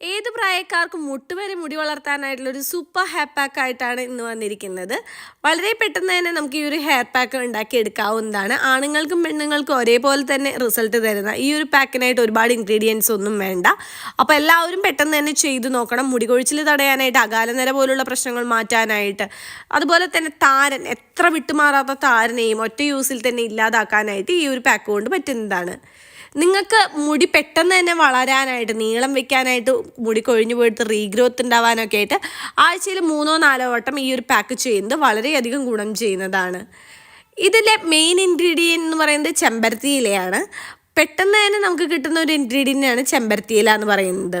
ഏത് പ്രായക്കാർക്കും മുട്ടുവരെ മുടി വളർത്താനായിട്ടുള്ള ഒരു സൂപ്പർ ഹെയർ പാക്ക് ആയിട്ടാണ് ഇന്ന് വന്നിരിക്കുന്നത്. വളരെ പെട്ടെന്ന് തന്നെ നമുക്ക് ഈ ഒരു ഹെയർ പാക്ക് ഉണ്ടാക്കി എടുക്കാവുന്നതാണ്. ആണുങ്ങൾക്കും പെണ്ണുങ്ങൾക്കും ഒരേപോലെ തന്നെ റിസൾട്ട് തരുന്ന ഈ ഒരു പാക്കിനായിട്ട് ഒരുപാട് ഇൻഗ്രീഡിയൻസ് ഒന്നും വേണ്ട. അപ്പോൾ എല്ലാവരും പെട്ടെന്ന് തന്നെ ചെയ്തു നോക്കണം. മുടി കൊഴിച്ചിൽ തടയാനായിട്ട് അകാലനര പോലുള്ള പ്രശ്നങ്ങൾ മാറ്റാനായിട്ട് അതുപോലെ തന്നെ താരൻ എത്ര വിട്ടുമാറാത്ത താരനെയും ഒറ്റ യൂസിൽ തന്നെ ഇല്ലാതാക്കാനായിട്ട് ഈ ഒരു പാക്ക് കൊണ്ട് പറ്റുന്നതാണ്. നിങ്ങൾക്ക് മുടി പെട്ടെന്ന് തന്നെ വളരാനായിട്ട് നീളം വെക്കാനായിട്ട് മുടി കൊഴിഞ്ഞു പോയിട്ട് റീഗ്രോത്ത് ഉണ്ടാവാനൊക്കെ ആയിട്ട് ആഴ്ചയിൽ മൂന്നോ നാലോ വട്ടം ഈ ഒരു പാക്ക് ചെയ്യുന്നത് വളരെയധികം ഗുണം ചെയ്യുന്നതാണ്. ഇതിലെ മെയിൻ ഇൻഗ്രീഡിയൻ എന്ന് പറയുന്നത് ചെമ്പരത്തി ഇലയാണ്. പെട്ടെന്ന് തന്നെ നമുക്ക് കിട്ടുന്ന ഒരു ഇൻഗ്രീഡിയന്റാണ് ചെമ്പരത്തി ഇല എന്ന് പറയുന്നത്.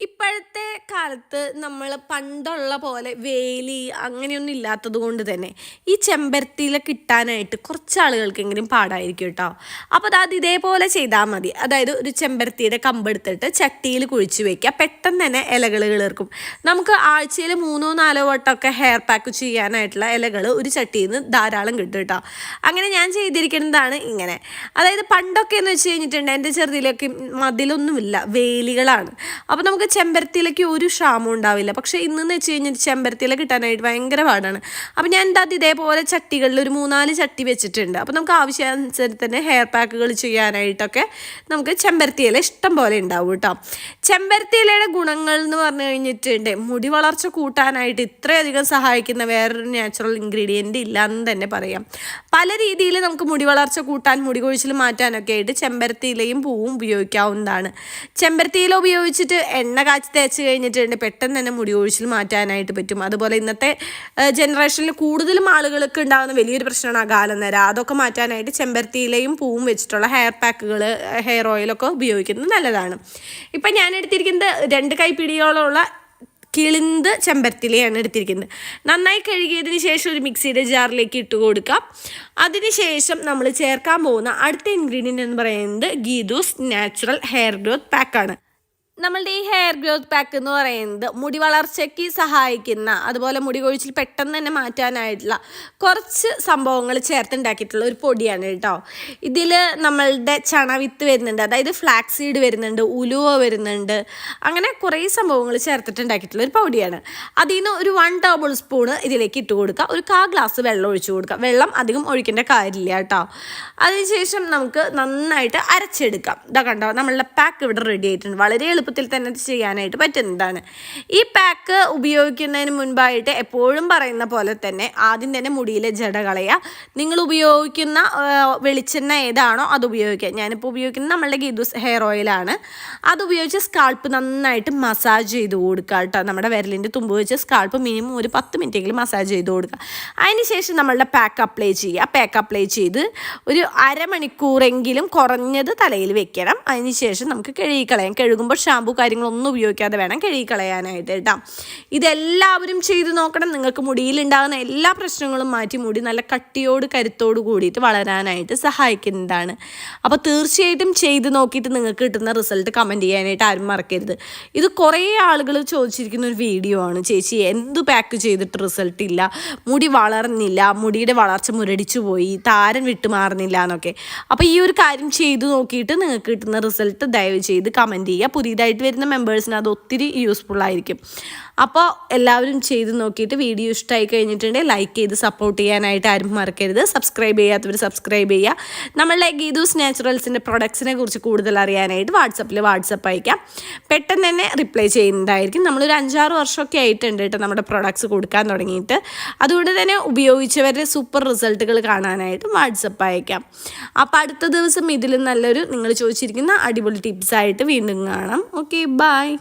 ഇപ്പോഴത്തെ കാലത്ത് നമ്മൾ പണ്ടുള്ള പോലെ വേലി അങ്ങനെയൊന്നും ഇല്ലാത്തത് കൊണ്ട് തന്നെ ഈ ചെമ്പരത്തിയില കിട്ടാനായിട്ട് കുറച്ച് ആളുകൾക്കെങ്കിലും പാടായിരിക്കും കേട്ടോ. അപ്പോൾ അത് ഇതേപോലെ ചെയ്താൽ മതി. അതായത് ഒരു ചെമ്പരത്തിയുടെ കമ്പെടുത്തിട്ട് ചട്ടിയിൽ കുഴിച്ച് വെക്കുക. പെട്ടെന്ന് തന്നെ ഇലകൾ കിളിർക്കും. നമുക്ക് ആഴ്ചയിൽ മൂന്നോ നാലോ വട്ടമൊക്കെ ഹെയർ പാക്ക് ചെയ്യാനായിട്ടുള്ള ഇലകൾ ഒരു ചട്ടിയിൽ നിന്ന് ധാരാളം കിട്ടും കേട്ടോ. അങ്ങനെ ഞാൻ ചെയ്തിരിക്കുന്നതാണ് ഇങ്ങനെ. അതായത് പണ്ടൊക്കെ എന്ന് വെച്ച് കഴിഞ്ഞിട്ടുണ്ട് എന്റെ ചെറുതിലൊക്കെ മതിലൊന്നുമില്ല. വേലികളാണ്. അപ്പോൾ നമുക്ക് ചെമ്പരത്തിയിലേക്ക് ഒരു ക്ഷാമം ഉണ്ടാവില്ല. പക്ഷേ ഇന്നെന്ന് വെച്ച് കഴിഞ്ഞാൽ ചെമ്പരത്തിയില കിട്ടാനായിട്ട് ഭയങ്കര പാടാണ്. അപ്പോൾ ഞാൻ എന്താ ഇതേപോലെ ചട്ടികളിൽ ഒരു മൂന്നാൽ ചട്ടി വെച്ചിട്ടുണ്ട്. അപ്പോൾ നമുക്ക് ആവശ്യാനുസരിച്ച് തന്നെ ഹെയർ പാക്കുകൾ ചെയ്യാനായിട്ടൊക്കെ നമുക്ക് ചെമ്പരത്തിയില ഇഷ്ടം പോലെ ഉണ്ടാവും കേട്ടോ. ചെമ്പരത്തിയിലയുടെ ഗുണങ്ങൾ എന്ന് പറഞ്ഞു കഴിഞ്ഞിട്ടുണ്ട്. മുടി വളർച്ച കൂട്ടാനായിട്ട് ഇത്രയധികം സഹായിക്കുന്ന വേറൊരു നാച്ചുറൽ ഇൻഗ്രീഡിയന്റ് ഇല്ല എന്ന് തന്നെ പറയാം. പല രീതിയിൽ നമുക്ക് മുടി വളർച്ച കൂട്ടാൻ മുടി കൊഴിച്ചിൽ മാറ്റാനൊക്കെ ആയിട്ട് ചെമ്പരത്തിയിലയും പൂവും ഉപയോഗിക്കാവുന്നതാണ്. ചെമ്പരത്തിയില ഉപയോഗിച്ചിട്ട് എണ്ണ കാച്ചി തേച്ച് കഴിഞ്ഞിട്ടുണ്ട് പെട്ടെന്ന് തന്നെ മുടി ഒഴിച്ചിൽ മാറ്റാനായിട്ട് പറ്റും. അതുപോലെ ഇന്നത്തെ ജനറേഷനിൽ കൂടുതലും ആളുകൾക്ക് ഉണ്ടാകുന്ന വലിയൊരു പ്രശ്നമാണ് അകാലനര അതൊക്കെ മാറ്റാനായിട്ട് ചെമ്പരത്തിയിലെയും പൂവും വെച്ചിട്ടുള്ള ഹെയർ പാക്കുകൾ ഹെയർ ഓയിലൊക്കെ ഉപയോഗിക്കുന്നത് നല്ലതാണ്. ഇപ്പം ഞാൻ എടുത്തിരിക്കുന്നത് രണ്ട് കൈപ്പിടിയോളമുള്ള കിളിന്ത് ചെമ്പരത്തിലയാണ് എടുത്തിരിക്കുന്നത്. നന്നായി കഴുകിയതിന് ശേഷം ഒരു മിക്സിയുടെ ജാറിലേക്ക് ഇട്ട് കൊടുക്കാം. അതിനുശേഷം നമ്മൾ ചേർക്കാൻ പോകുന്ന അടുത്ത ഇൻഗ്രീഡിയന്റ് എന്ന് പറയുന്നത് ഗീദൂസ് നാച്ചുറൽ ഹെയർ ഗ്രോത്ത് പാക്കാണ് നമ്മളുടെ ഈ ഹെയർ ഗ്രോത്ത് പാക്ക് എന്ന് പറയുന്നത് മുടി വളർച്ചയ്ക്ക് സഹായിക്കുന്ന അതുപോലെ മുടി കൊഴിച്ചിൽ പെട്ടെന്ന് തന്നെ മാറ്റാനായിട്ടുള്ള കുറച്ച് സംഭവങ്ങൾ ചേർത്തുണ്ടാക്കിയിട്ടുള്ള ഒരു പൊടിയാണ് കേട്ടോ. ഇതിൽ നമ്മളുടെ ചണവിത്ത് വരുന്നുണ്ട് അതായത് ഫ്ലാക്സ് സീഡ് വരുന്നുണ്ട് ഉലുവ വരുന്നുണ്ട് അങ്ങനെ കുറേ സംഭവങ്ങൾ ചേർത്തിട്ടുണ്ടാക്കിയിട്ടുള്ള ഒരു പൊടിയാണ്. അതിൽ നിന്ന് ഒരു വൺ ടേബിൾ സ്പൂണ് ഇതിലേക്ക് ഇട്ട് കൊടുക്കുക. ഒരു കാ ഗ്ലാസ് വെള്ളം ഒഴിച്ചു കൊടുക്കുക. വെള്ളം അധികം ഒഴിക്കേണ്ട കാര്യമില്ല കേട്ടോ. അതിനുശേഷം നമുക്ക് നന്നായിട്ട് അരച്ചെടുക്കാം. ഇതാ കണ്ടോ നമ്മളുടെ പാക്ക് ഇവിടെ റെഡി ആയിട്ടുണ്ട്. വളരെ എളുപ്പത്തിൽ തന്നെ ചെയ്യാനായിട്ട് പറ്റുന്നതാണ്. ഈ പാക്ക് ഉപയോഗിക്കുന്നതിന് മുൻപായിട്ട് എപ്പോഴും പറയുന്ന പോലെ തന്നെ ആദ്യം തന്നെ മുടിയിലെ ജട കളയുക. നിങ്ങൾ ഉപയോഗിക്കുന്ന വെളിച്ചെണ്ണ ഏതാണോ അത് ഉപയോഗിക്കുക. ഞാനിപ്പോൾ ഉപയോഗിക്കുന്നത് നമ്മളുടെ ഗീദൂസ് ഹെയർ ഓയിലാണ് അത് ഉപയോഗിച്ച് സ്കാൾപ്പ് നന്നായിട്ട് മസാജ് ചെയ്ത് കൊടുക്കുക കേട്ടോ. നമ്മുടെ വിരലിന്റെ തുമ്പ് വെച്ച് സ്കാൾപ്പ് മിനിമം ഒരു പത്ത് മിനിറ്റെങ്കിലും മസാജ് ചെയ്ത് കൊടുക്കുക. അതിനുശേഷം നമ്മളുടെ പാക്ക് അപ്ലൈ ചെയ്യുക. പാക്ക് അപ്ലൈ ചെയ്ത് ഒരു അരമണിക്കൂറെങ്കിലും കുറഞ്ഞത് തലയിൽ വെക്കണം. അതിനുശേഷം നമുക്ക് കഴുകിക്കളയാം കഴുകുമ്പോൾ ഷാമ്പു കാര്യങ്ങളൊന്നും ഉപയോഗിക്കാതെ വേണം കഴുകിക്കളയാനായിട്ട് കേട്ടോ. ഇതെല്ലാവരും ചെയ്ത് നോക്കണം. നിങ്ങൾക്ക് മുടിയിലുണ്ടാകുന്ന എല്ലാ പ്രശ്നങ്ങളും മാറ്റി മുടി നല്ല കട്ടിയോട് കരുത്തോട് കൂടിയിട്ട് വളരാനായിട്ട് സഹായിക്കുന്നതാണ്. അപ്പോൾ തീർച്ചയായിട്ടും ചെയ്ത് നോക്കിയിട്ട് നിങ്ങൾക്ക് കിട്ടുന്ന റിസൾട്ട് കമന്റ് ചെയ്യാനായിട്ട് ആരും മറക്കരുത്. ഇത് കുറേ ആളുകൾ ചോദിച്ചിരിക്കുന്ന ഒരു വീഡിയോ ആണ്. ചേച്ചി എന്ത് പാക്ക് ചെയ്തിട്ട് റിസൾട്ട് ഇല്ല? മുടി വളർന്നില്ല. മുടിയുടെ വളർച്ച മുരടിച്ചു പോയി. താരൻ വിട്ടുമാറുന്നില്ല എന്നൊക്കെ. അപ്പോൾ ഈ ഒരു കാര്യം ചെയ്തു നോക്കിയിട്ട് നിങ്ങൾക്ക് കിട്ടുന്ന റിസൾട്ട് ദയവ് ചെയ്ത് കമന്റ് ചെയ്യുക. പുതിയതായിട്ട് വരുന്ന മെമ്പേഴ്സിന് അത് ഒത്തിരി യൂസ്ഫുൾ ആയിരിക്കും. അപ്പോൾ എല്ലാവരും ചെയ്ത് നോക്കിയിട്ട് വീഡിയോ ഇഷ്ടമായി കഴിഞ്ഞിട്ടുണ്ടെങ്കിൽ ലൈക്ക് ചെയ്ത് സപ്പോർട്ട് ചെയ്യാനായിട്ട് ആരും മറക്കരുത്. സബ്സ്ക്രൈബ് ചെയ്യാത്തവർ സബ്സ്ക്രൈബ് ചെയ്യുക. നമ്മളുടെ ഗീതൂസ് നാച്ചുറൽസിന്റെ പ്രൊഡക്ട്സിനെ കുറിച്ച് കൂടുതൽ അറിയാനായിട്ട് വാട്സപ്പിൽ വാട്സപ്പ് അയക്കാം. പെട്ടെന്ന് തന്നെ റിപ്ലൈ ചെയ്യുന്നതായിരിക്കും നമ്മളൊരു അഞ്ചാറ് വർഷമൊക്കെ ആയിട്ടുണ്ട് കേട്ടോ നമ്മുടെ പ്രൊഡക്ട്സ് കൊടുക്കാൻ തുടങ്ങിയിട്ട്. അതുകൊണ്ട് തന്നെ ഉപയോഗിച്ചവരുടെ സൂപ്പർ റിസൾട്ടുകൾ കാണാനായിട്ട് വാട്സപ്പ് അയക്കാം. അപ്പോൾ അടുത്ത ദിവസം ഇതിലും നല്ലൊരു നിങ്ങൾ ചോദിച്ചിരിക്കുന്ന അടിപൊളി ടിപ്സായിട്ട് വീണ്ടും കാണാം. Okay, bye.